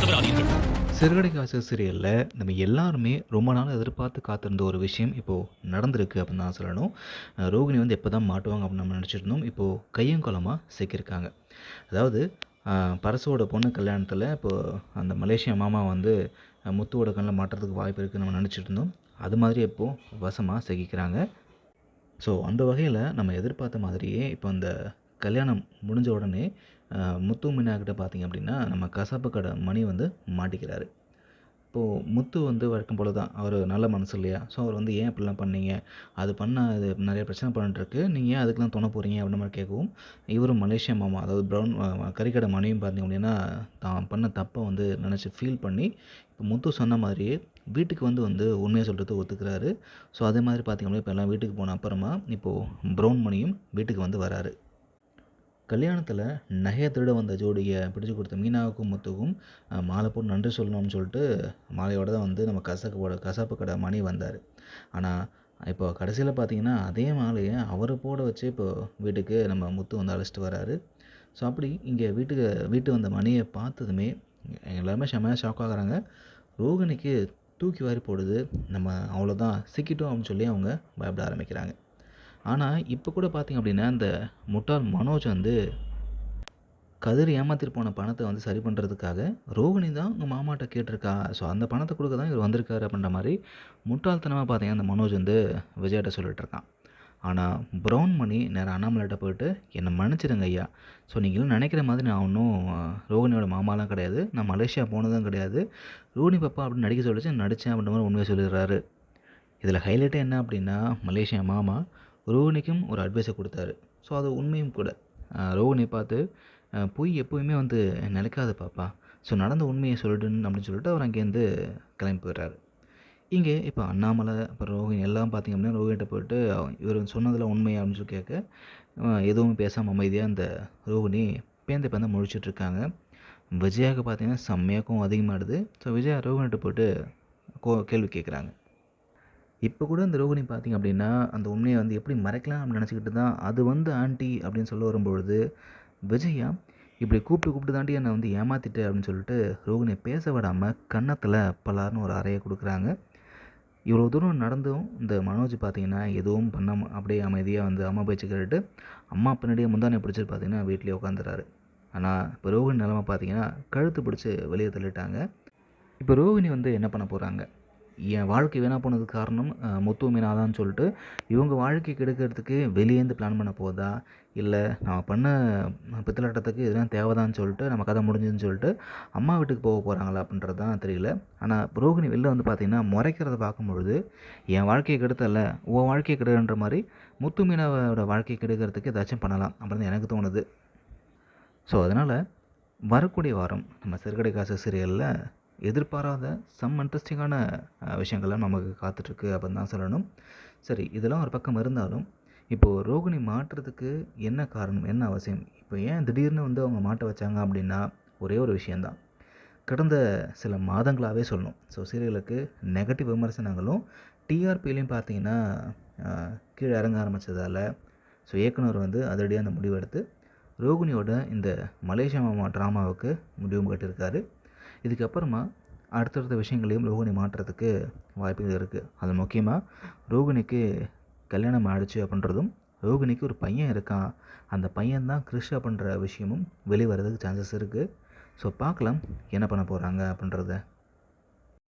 தவறாதீர்கள் சிறுகடை காசு சீரியலில் நம்ம எல்லாருமே ரொம்ப நாள் எதிர்பார்த்து காத்திருந்த ஒரு விஷயம் இப்போது நடந்திருக்கு அப்படின்னு தான் சொல்லணும். ரோகிணி வந்து எப்போ தான் மாட்டுவாங்க அப்படின்னு நம்ம நினச்சிட்டு இருந்தோம். இப்போது கையங்கோலமாக சிக்கியிருக்காங்க. அதாவது பரசோட பரசுவோட பொண்ணு கல்யாணத்தில் இப்போது அந்த மலேசியா மாமா வந்து முத்துவோட கண்ணில் மாட்டுறதுக்கு வாய்ப்பு இருக்குதுன்னு நம்ம நினச்சிட்டு இருந்தோம். அது மாதிரி இப்போது வசமாக சிக்கிக்கிறாங்க. ஸோ அந்த வகையில் நம்ம எதிர்பார்த்த மாதிரியே இப்போ அந்த கல்யாணம் முடிஞ்ச உடனே முத்து மீனாக்கிட்ட பார்த்திங்க பார்த்தீங்க அப்படின்னா நம்ம கசாப்பு கடை மணி வந்து மாட்டிக்கிறாரு. இப்போது முத்து வந்து வழக்கம் போல தான் அவர் நல்ல மனசு இல்லையா? ஸோ அவர் வந்து ஏன் இப்படிலாம் பண்ணீங்க? அது பண்ண அது நிறைய பிரச்சனை பண்ணிட்டுருக்கு. நீங்கள் ஏன் அதுக்கெலாம் துணை போகிறீங்க அப்படின்ற மாதிரி கேட்கவும் இவரும் மலேசியா மாமா அதாவது ப்ரௌன் கறிக்கடை மணியும் பார்த்தீங்க அப்படின்னா தான் பண்ண தப்பை வந்து நினச்சி ஃபீல் பண்ணி இப்போ முத்து சொன்ன மாதிரியே வீட்டுக்கு வந்து வந்து உண்மையை சொல்கிறது ஒத்துக்கிறாரு. ஸோ அதே மாதிரி பார்த்திங்க அப்படின்னா இப்போ எல்லாம் வீட்டுக்கு போன அப்புறமா இப்போது ப்ரௌன் மணியும் வீட்டுக்கு வந்து வராரு. கல்யாணத்தில் நகையை திருட வந்த ஜோடியை பிடிச்சு கொடுத்த மீனாவுக்கும் முத்துக்கும் மாலை போட்டு நன்றி சொல்லணும்னு சொல்லிட்டு மாலையோட தான் வந்து நம்ம கசக்கோட கசாப்பு கடை மணி வந்தார். ஆனால் இப்போ கடைசியில் பார்த்தீங்கன்னா அதே மாலையை அவர் போட வச்சு இப்போ வீட்டுக்கு நம்ம முத்து வந்து அழைச்சிட்டு வராரு. ஸோ அப்படி இங்கே வீட்டுக்கு வீட்டு வந்த மணியை பார்த்ததுமே எல்லாருமே செம்மையாக ஷாக் ஆகுறாங்க. ரோகிணிக்கு தூக்கி வாரி போடுது. நம்ம அவ்வளோதான் சிக்கிட்டோம் அப்படின்னு சொல்லி அவங்க பயப்பட ஆரம்பிக்கிறாங்க. ஆனால் இப்போ கூட பார்த்திங்க அப்படின்னா இந்த முட்டாள் மனோஜ் வந்து கதிர் ஏமாத்திட்டு போன பணத்தை வந்து சரி பண்ணுறதுக்காக ரோகிணி தான் உங்கள் மாமாட்ட கேட்டிருக்கா. ஸோ அந்த பணத்தை கொடுக்க தான் இவர் வந்திருக்காரு அப்படின்ற மாதிரி முட்டாள்தனமாக பார்த்தீங்கன்னா அந்த மனோஜ் வந்து விஜய்கிட்ட சொல்லிட்டு இருக்கான். ஆனால் ப்ரௌன் மணி நேராக அண்ணாமலைகிட்ட போயிட்டு என்னை மன்னிச்சிடுங்க ஐயா. ஸோ நீங்களும் நினைக்கிற மாதிரி நான் ஒன்றும் ரோகிணியோட மாமாலாம் கிடையாது. நான் மலேசியா போனதும் கிடையாது. ரோகிணி பாப்பா அப்படின்னு நடிக்க சொல்லிச்சு நடித்தேன் அப்படின்ற மாதிரி உண்மையை சொல்லிடுறாரு. இதில் ஹைலைட்டே என்ன அப்படின்னா மலேசியா மாமா ரோகிணிக்கும் ஒரு அட்வைஸை கொடுத்தாரு. ஸோ அது உண்மையும் கூட. அஹ் ரோகிணி பார்த்து பொய் எப்போயுமே வந்து நிலைக்காது பாப்பா. ஸோ நடந்த உண்மையை சொல்லிடுன்னு அப்படின்னு சொல்லிட்டு அவர் அங்கேருந்து கிளம்பி போயிடுறாரு. இங்கே இப்போ அண்ணாமலை அப்புறம் ரோஹிணி எல்லாம் பார்த்திங்க அப்படின்னா ரோஹிணிட்ட போயிட்டு இவர் சொன்னதில் உண்மை அப்படின்னு சொல்லி கேட்க எதுவும் பேசாமல் அமைதியாக அந்த ரோஹினி பேந்த பேந்த முழிச்சிட்டு இருக்காங்க. விஜயாவுக்கு பார்த்திங்கன்னா செம்மையாக்கும் அதிகமாகிடுது ஸோ விஜயா ரோஹினிட்ட போயிட்டு கோ கேள்வி கேட்குறாங்க. இப்போ கூட இந்த ரோகிணி பார்த்திங்க அப்படின்னா அந்த உண்மையை வந்து எப்படி மறைக்கலாம் அப்படின்னு நினச்சிக்கிட்டு தான் அது வந்து ஆண்டி அப்படின்னு சொல்ல வரும்பொழுது விஜயா இப்படி கூப்பிட்டு கூப்பிட்டு தாண்டி என்னை வந்து ஏமாத்திட்டு அப்படின்னு சொல்லிட்டு ரோகிணியை பேச விடாமல் கன்னத்தில் பலார்னு ஒரு அறையை கொடுக்குறாங்க. இவ்வளோ தூரம் நடந்தும் இந்த மனோஜ் பார்த்தீங்கன்னா எதுவும் பண்ணாமல் அப்படியே அமைதியாக வந்து அம்மா பேச்சு கேட்டுட்டு அம்மா பின்னாடியே முந்தானே பிடிச்சிட்டு பார்த்தீங்கன்னா வீட்லேயே உட்காந்துறாரு. ஆனால் இப்போ ரோகிணி நிலமை பார்த்தீங்கன்னா கழுத்து பிடிச்சி வெளியே தள்ளிட்டாங்க. இப்போ ரோகிணி வந்து என்ன பண்ண போகிறாங்க என் வாழ்க்கை வீணாக போனதுக்கு காரணம் அஹ், முத்து மீனாதான்னு சொல்லிட்டு இவங்க வாழ்க்கை கெடுக்கிறதுக்கு வெளியேந்து பிளான் பண்ண போதா? இல்லை நான் பண்ண பித்தலாட்டத்துக்கு இதெல்லாம் தேவைதான்னு சொல்லிட்டு நம்ம கதை முடிஞ்சுதுன்னு சொல்லிட்டு அம்மா வீட்டுக்கு போக போகிறாங்களா அப்படின்றது தான் தெரியல. ஆனால் புரோகிணி வெளில வந்து பார்த்திங்கன்னா முறைக்கிறத பார்க்கும்பொழுது என் வாழ்க்கையை கெடுத்தல உன் வாழ்க்கையை கெடுன்ற மாதிரி முத்து மீனாவோட வாழ்க்கையை கெடுக்கிறதுக்கு ஏதாச்சும் பண்ணலாம் அப்படின்னு எனக்கு தோணுது. ஸோ அதனால் வரக்கூடிய வாரம் நம்ம சிறுகடை காசு சீரியலில் எதிர்பாராத சம் இன்ட்ரெஸ்டிங்கான விஷயங்கள்லாம் நமக்கு காத்துட்ருக்கு அப்படின்னு தான் சொல்லணும். சரி இதெல்லாம் ஒரு பக்கம் இருந்தாலும் இப்போது ரோகிணி மாட்டுறதுக்கு என்ன காரணம் என்ன அவசியம்? இப்போ ஏன் திடீர்னு வந்து அவங்க மாட்ட வச்சாங்க அப்படின்னா ஒரே ஒரு விஷயந்தான் கடந்த சில மாதங்களாகவே சொல்லணும். ஸோ சீரியலுக்கு நெகட்டிவ் விமர்சனங்களும் டிஆர்பிலையும் பார்த்தீங்கன்னா கீழே இறங்க ஆரம்பித்ததால் ஸோ இயக்குனர் வந்து அதிரடியாக அந்த முடிவெடுத்து ரோகிணியோட இந்த மலேசியா மாமா ட்ராமாவுக்கு முடிவும் கட்டியிருக்காரு இதுக்கப்புறமா அடுத்தடுத்த விஷயங்களையும் ரோகிணி மாற்றுறதுக்கு வாய்ப்புகள் இருக்குது அது முக்கியமாக ரோகிணிக்கு கல்யாணம் ஆயிடுச்சு அப்படின்றதும் ரோகிணிக்கு ஒரு பையன் இருக்கான். அந்த பையன் தான் கிறிஷ் அப்படின்ற விஷயமும் வெளிவரதுக்கு சான்சஸ் இருக்குது ஸோ பார்க்கலாம் என்ன பண்ண போகிறாங்க அப்படின்றத.